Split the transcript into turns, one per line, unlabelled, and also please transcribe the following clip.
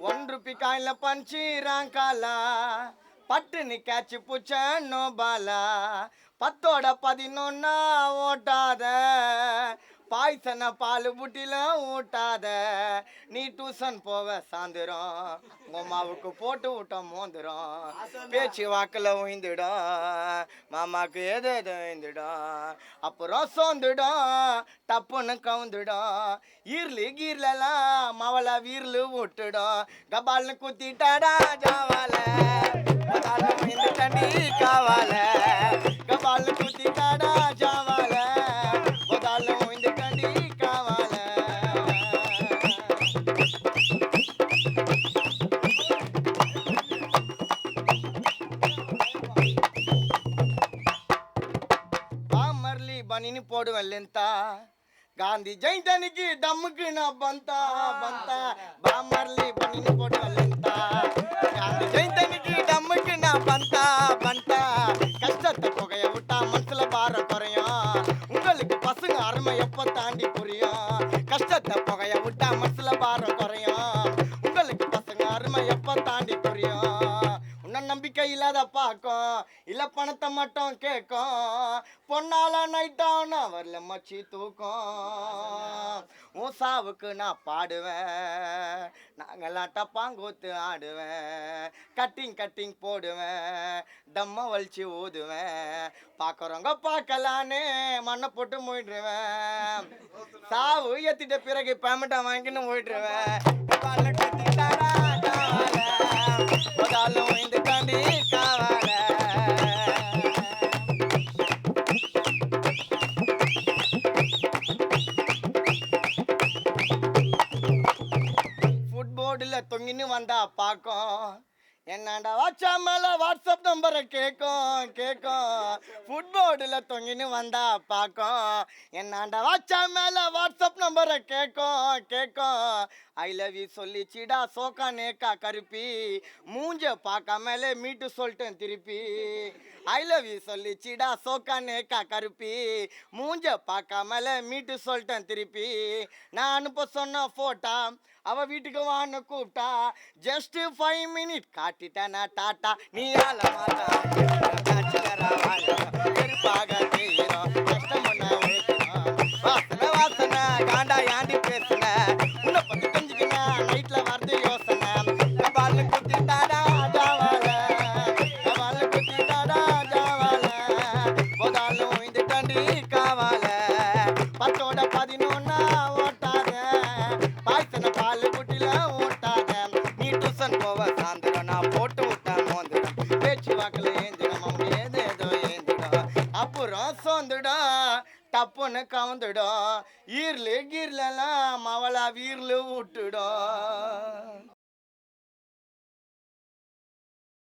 One rupee காயில பட்டு பட்டுன்னு கேட்சி பூச்ச நோபாலா. பத்தோட பதினொன்னா ஓட்டாத. பாய்சனை பால் புட்டிலாம் ஊட்டாத. நீ டியூஷன் போவ சாந்துரும். உமாவுக்கு போட்டு விட்டோம் மோந்துரும். பேச்சு வாக்கில் உயிந்துடும். மாமாவுக்கு எது எது உயிந்துடும். அப்புறம் சோந்துடும் டப்புன்னு கவுந்துடும். ஈர்லு கீர்லலாம் மவளை வீர்லு விட்டுடும் கபால்னு குத்திட்டாடா ஜாவால. இந்த బనిని పోడు వెళ్ళెంత? గాంధీ జయంతానికి డమ్ముకి నా బంత బంత. బామర్లి బనిని పోడు இல்லாத பார்க்கும் இல்ல பணத்தை மட்டும் கேட்கும். பொன்னால நைட்டானா வரல மச்சி தூக்கம். உன் சாவுக்கு நான் பாடுவேன். நாங்கெல்லாம் டப்பாங்கூத்து ஆடுவேன். கட்டிங் கட்டிங் போடுவேன். தம்ம வலிச்சு ஊதுவேன். பார்க்குறவங்க பார்க்கலான்னு மண்ணை போட்டு போயிட்டுருவேன் சாவு ஏத்திட்ட பிறகு பேமெண்ட்டை வாங்கின்னு போயிட்டுருவேன் அப்படின்னு வந்தா பார்க்கும். என்னடா வாட்ஸ்அப் மேல வாட்ஸ்அப் நம்பரை கேட்கும் கேட்கும். ஃபுட்போர்டில் தொங்கின்னு வந்தா பார்க்கும். என்னடா வாட்ஸ்அப் மேல வாட்ஸ்அப் நம்பரை கேட்கும் கேட்கும். ஐ லவ் யூ சொல்லிச்சிடா சோக்கா நேக்கா கருப்பி மூஞ்ச பார்க்காமலே மீட்டு சொல்லிட்டேன் திருப்பி. ஐ லவ் யூ சொல்லிச்சிடா சோக்கா நேக்கா கருப்பி மூஞ்ச பார்க்காமலே மீட்டு சொல்லிட்டேன் திருப்பி. நான் அனுப்ப சொன்ன போட்டா அவ வீட்டுக்கு வான்னு கூப்பிட்டா ஜஸ்ட் ஃபைவ் மினிட் காட்டிட்டேன் நான் டாட்டா நீ ஆல மாட்டா பேச்சுலரா கஷ்டம் வாசனை வாசனை காண்டா யான். ஓட்டாத. நீ டூசன் போவ சாயந்தரம் நான் போட்டு விட்டேன் மோந்திரம் பேச்சு வாக்கில் ஏந்திரம் அவங்க ஏதோ ஏதோ ஏந்திடும் அப்புறம் சோந்துடும் டப்புன்னு கவுந்துடும் ஈர்லு கீர்லெல்லாம் மவளா வீர்லு விட்டுடும்